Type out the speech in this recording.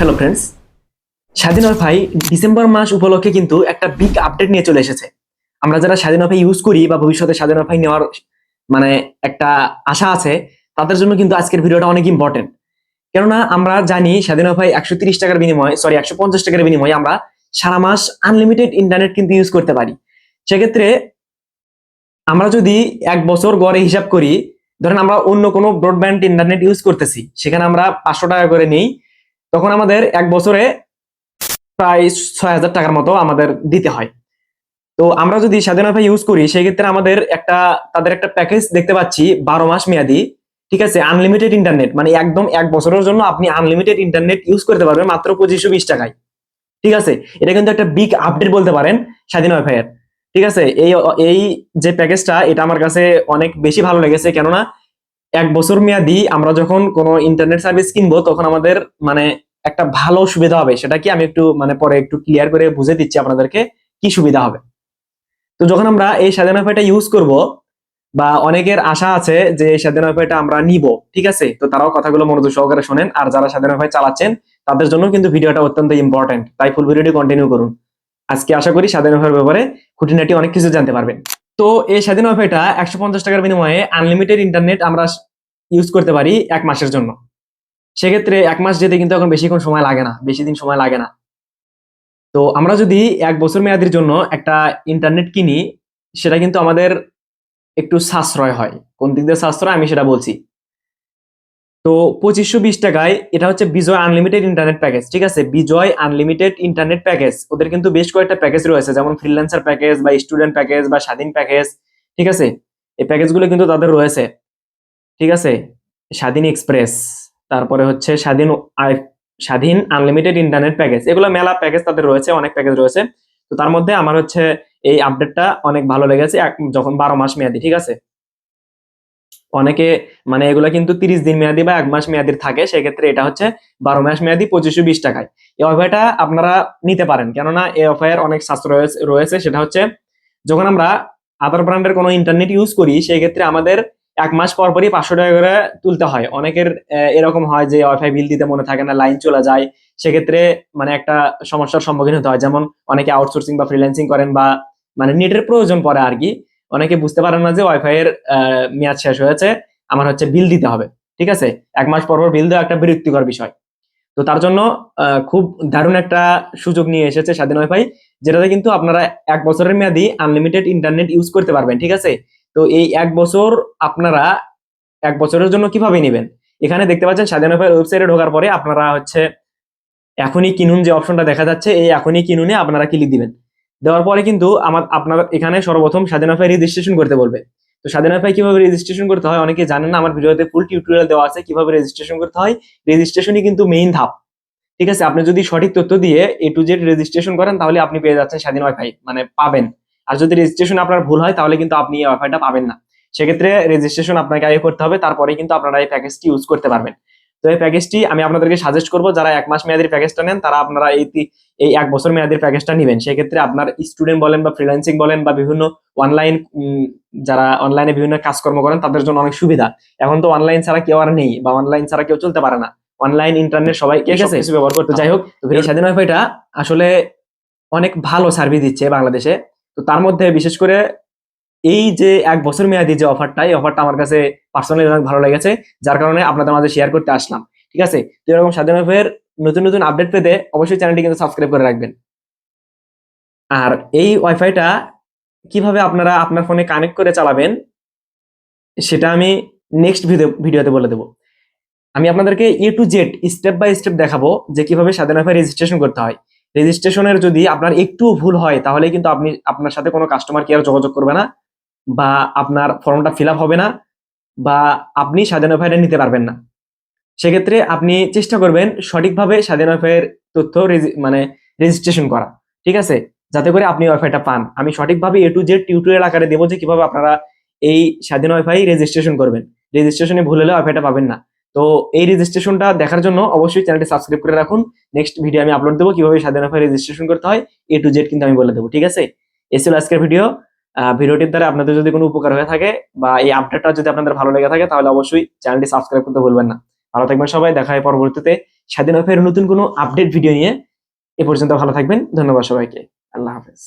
Hello friends Swadhin WiFi December মাস উপলক্ষে কিন্তু একটা বিগ আপডেট নিয়ে চলে এসেছে। আমরা যারা স্বাধীন ওয়াইফাই ইউজ করি বা ভবিষ্যতে স্বাধীন ওয়াইফাই নেওয়ার মানে একটা আশা আছে, তাদের জন্য কিন্তু আজকের ভিডিওটা অনেক ইম্পর্টেন্ট কেননা আমরা জানি স্বাধীন ওয়াইফাই একশো তিরিশ টাকার বিনিময়ে সরি একশো পঞ্চাশ টাকার বিনিময়ে আমরা সারা মাস আনলিমিটেড ইন্টারনেট কিন্তু ইউজ করতে পারি। সেক্ষেত্রে আমরা যদি এক বছর গড়ে হিসাব করি, ধরেন আমরা অন্য কোনো ব্রডব্যান্ড ইন্টারনেট ইউজ করতেছি, সেখানে আমরা পাঁচশো টাকা করে নিই তখন আমাদের এক বছরে প্রায় ছয় হাজার টাকার মতো আমাদের দিতে হয়। তো আমরা যদি স্বাধীন ওয়াইফাই ইউজ করি সেই ক্ষেত্রে আমাদের একটা, তাদের একটা প্যাকেজ দেখতে পাচ্ছি, বারো মাস মেয়াদি, ঠিক আছে? আনলিমিটেড ইন্টারনেট মানে একদম এক বছরের জন্য আপনি আনলিমিটেড ইন্টারনেট ইউজ করতে পারবেন মাত্র পঁচিশশো বিশ টাকায়। ঠিক আছে? এটা কিন্তু একটা বিগ আপডেট বলতে পারেন স্বাধীন ওয়াইফাই এর। ঠিক আছে? এই এই যে প্যাকেজটা এটা আমার কাছে অনেক বেশি ভালো লেগেছে। কেননা এক বছর মেয়াদি আমরা যখন কোনো ইন্টারনেট সার্ভিস কিনবো, তখন আমাদের মানে একটা ভালো সুবিধা হবে। সেটা কি আমি একটু মানে পরে একটু ক্লিয়ার করে বুঝে দিচ্ছি আপনাদেরকে কি সুবিধা হবে। তো যখন আমরা এই স্বাধীন ওয়াইফাইটা ইউজ করব, বা অনেকের আশা আছে যে এই স্বাধীন আমরা নিব, ঠিক আছে? তো তারাও কথাগুলো মনোযোগ সহকারে শোনেন, আর যারা স্বাধীন ওয়াইফাই চালাচ্ছেন, তাদের জন্য কিন্তু ভিডিওটা অত্যন্ত ইম্পর্টেন্ট তাই ফুল ভিডিওটি কন্টিনিউ করুন। আজকে আশা করি স্বাধীন ওয়াইফাইয়ের ব্যাপারে খুঁটিনাটি অনেক কিছু জানতে পারবেন। তো এই স্বাধীন ওয়াইফাইটা একশো পঞ্চাশ টাকার বিনিময়ে আনলিমিটেড ইন্টারনেট আমরা ইউজ করতে পারি এক মাসের জন্য। সেক্ষেত্রে এক মাস যেতে কিন্তু এখন বেশিক্ষণ সময় লাগে না, বেশি দিন সময় লাগে না। তো আমরা যদি এক বছর মেয়াদির জন্য একটা ইন্টারনেট কিনি, সেটা কিন্তু আমাদের একটু সাশ্রয় হয়। কোন দিক দিয়ে সাশ্রয় আমি সেটা বলছি। তো পঁচিশশো বিশ টাকায় এটা হচ্ছে বিজয় আনলিমিটেড ইন্টারনেট প্যাকেজ ঠিক আছে? বিজয় আনলিমিটেড ইন্টারনেট প্যাকেজ ওদের কিন্তু বেশ কয়েকটা প্যাকেজ রয়েছে, যেমন ফ্রিল্যান্সার প্যাকেজ বা স্টুডেন্ট প্যাকেজ বা স্বাধীন প্যাকেজ ঠিক আছে? এই প্যাকেজগুলো কিন্তু তাদের রয়েছে, ঠিক আছে? স্বাধীন এক্সপ্রেস তারপরে হচ্ছে স্বাধীন স্বাধীন আনলিমিটেড ইন্টারনেট প্যাকেজ এগুলো মেলা প্যাকেজ তাদের রয়েছে, অনেক প্যাকেজ রয়েছে। তো তার মধ্যে আমার হচ্ছে এই আপডেটটা অনেক ভালো লেগেছে যখন বারো মাস মেয়াদি, ঠিক আছে? অনেকে মানে এগুলো কিন্তু তিরিশ দিন মেয়াদি বা এক মাস মেয়াদির থাকে, সেক্ষেত্রে এটা হচ্ছে বারো মাস মেয়াদি পঁচিশশো বিশ টাকায়। এই অফারটা আপনারা নিতে পারেন, কেননা এই অফার অনেক সাশ্রয় রয়েছে- সেটা হচ্ছে যখন আমরা আদার ব্র্যান্ডের কোনো ইন্টারনেট ইউজ করি সেই ক্ষেত্রে আমাদের এক মাস পর পরই পাঁচশো টাকা করে তুলতে হয়। অনেকের এরকম হয় যে ওয়াইফাই বিল দিতে মনে থাকে না লাইন চলে যায়, সেক্ষেত্রে মানে একটা সমস্যার সম্মুখীন হতে হয়। যেমন অনেকে আউটসোর্সিং বা ফ্রিল্যান্সিং করেন বা মানে নেটের প্রয়োজন পড়ে আর কি। অনেকে বুঝতে পারেন না যে ওয়াইফাই এর মেয়াদ শেষ হয়েছে, আমার হচ্ছে বিল দিতে হবে, ঠিক আছে? এক মাস পর পর বিল দেওয়া একটা বিরক্তিকর বিষয়। তো তার জন্য খুব দারুণ একটা সুযোগ নিয়ে এসেছে স্বাধীন ওয়াইফাই যেটাতে কিন্তু আপনারা এক বছরের মেয়াদি আনলিমিটেড ইন্টারনেট ইউজ করতে পারবেন, ঠিক আছে? তো এই এক বছর আপনারা এক বছরের জন্য কীভাবে নেবেন? এখানে দেখতে পাচ্ছেন স্বাধীন ওয়াইফাই ওয়েবসাইটে ঢোকার পরে আপনারা হচ্ছে এখনই কিনুন যে অপশনটা দেখা যাচ্ছে, এই এখনই কিনুনে আপনারা ক্লিক দিবেন। দেওয়ার পরে কিন্তু আমার আপনার এখানে সর্বপ্রথম স্বাধীন ওয়াইফাই রেজিস্ট্রেশন করতে বলবে। তো স্বাধীন ওয়াইফাই কীভাবে রেজিস্ট্রেশন করতে হয় অনেকে জানেন না, আমার ভিডিওতে ফুল টিউটোরিয়াল দেওয়া আছে কীভাবে রেজিস্ট্রেশন করতে হয়। রেজিস্ট্রেশনই কিন্তু মেইন ধাপ। ঠিক আছে, আপনি যদি সঠিক তথ্য দিয়ে এ টু জেড রেজিস্ট্রেশন করেন, তাহলে আপনি পেয়ে যাচ্ছেন স্বাধীন ওয়াইফাই মানে পাবেন। আর যদি রেজিস্ট্রেশন আপনার ভুল হয়, তাহলে কিন্তু আপনি এই ওয়াইফাইটা পাবেন না। সেক্ষেত্রে রেজিস্ট্রেশন আপনাকে আগে করতে হবে, তারপরে কিন্তু আপনারা এই প্যাকেজটি ইউজ করতে পারবেন। এই প্যাকেজটি আমি আপনাদেরকে সাজেস্ট করব যারা এক মাস মেয়াদের প্যাকেজটা নেন তারা আপনারা এই এই এক বছর মেয়াদের প্যাকেজটা নেবেন। সেক্ষেত্রে আপনার স্টুডেন্ট বলেন বা ফ্রিল্যান্সিং বলেন বা বিভিন্ন অনলাইন যারা অনলাইনে বিভিন্ন কাজকর্ম করেন তাদের জন্য অনেক সুবিধা। এখন তো অনলাইন ছাড়া কেউ আর নেই বা অনলাইন ছাড়া কেউ চলতে পারে না। অনলাইন ইন্টারনেট সবাই কিছু ব্যবহার করতে যাই হোক স্বাধীন ওয়াইফাইটা আসলে অনেক ভালো সার্ভিস দিচ্ছে বাংলাদেশে। তো তার মধ্যে বিশেষ করে এই যে এক বছর মেয়াদি যে অফারটা, এই অফারটা আমার কাছে পার্সোনালি অনেক ভালো লেগেছে, যার কারণে আপনাদের মাঝে শেয়ার করতে আসলাম। ঠিক আছে? তো এরকম স্বাধীন ওয়াইফাইয়ের নতুন নতুন আপডেট পেতে অবশ্যই চ্যানেলটি কিন্তু সাবস্ক্রাইব করে রাখবেন। আর এই ওয়াইফাইটা কীভাবে আপনারা আপনার ফোনে কানেক্ট করে চালাবেন, সেটা আমি নেক্সট ভিডিও ভিডিওতে বলে দেবো। আমি আপনাদেরকে A to Z step by step দেখাবো যে কীভাবে স্বাধীন ওয়াইফাই রেজিস্ট্রেশন করতে হয়। রেজিস্ট্রেশনের যদি আপনার একটু ভুল হয়, তাহলে কিন্তু আপনি আপনার সাথে কোনো কাস্টমার কেয়ার যোগাযোগ করবে না। বা আপনার ফর্মটা ফিল হবে না বা আপনি স্বাধীন ওয়াইফাইটা নিতে পারবেন না। সেক্ষেত্রে আপনি চেষ্টা করবেন সঠিকভাবে স্বাধীন ওয়াইফাইয়ের তথ্য মানে রেজিস্ট্রেশন করা, ঠিক আছে? যাতে করে আপনি ওয়াইফাইটা পান। আমি সঠিকভাবে এ টু জেড টিউটোরিয়াল আকারে দেবো যে কীভাবে আপনারা এই স্বাধীন ওয়াইফাই রেজিস্ট্রেশন করবেন। রেজিস্ট্রেশনে ভুল হলে ওয়াইফাইটা পাবেন না। তো এই রেজিস্ট্রেশনটা দেখার জন্য অবশ্যই চ্যানেলটি সাবস্ক্রাইব করে রাখুন। নেক্সট ভিডিও আমি আপলোড দেবো কীভাবে স্বাধীন ওয়াইফাই রেজিস্ট্রেশন করতে হয়। এ টু জেড কিন্তু আমি বলে দেবো, ঠিক আছে? এ ছিল আজকের ভিডিও ভিডিওটির দ্বারা আপনাদের যদি কোনো উপকার হয়ে থাকে বা এই আপডেটটা যদি আপনাদের ভালো লেগে থাকে, তাহলে অবশ্যই চ্যানেলটি সাবস্ক্রাইব করতে ভুলবেন না। ভালো থাকবেন সবাই, দেখা হয় পরবর্তীতে। স্বাধীন অফের নতুন কোনো আপডেট ভিডিও নিয়ে। এ পর্যন্ত ভালো থাকবেন। ধন্যবাদ সবাইকে। আল্লাহ হাফেজ।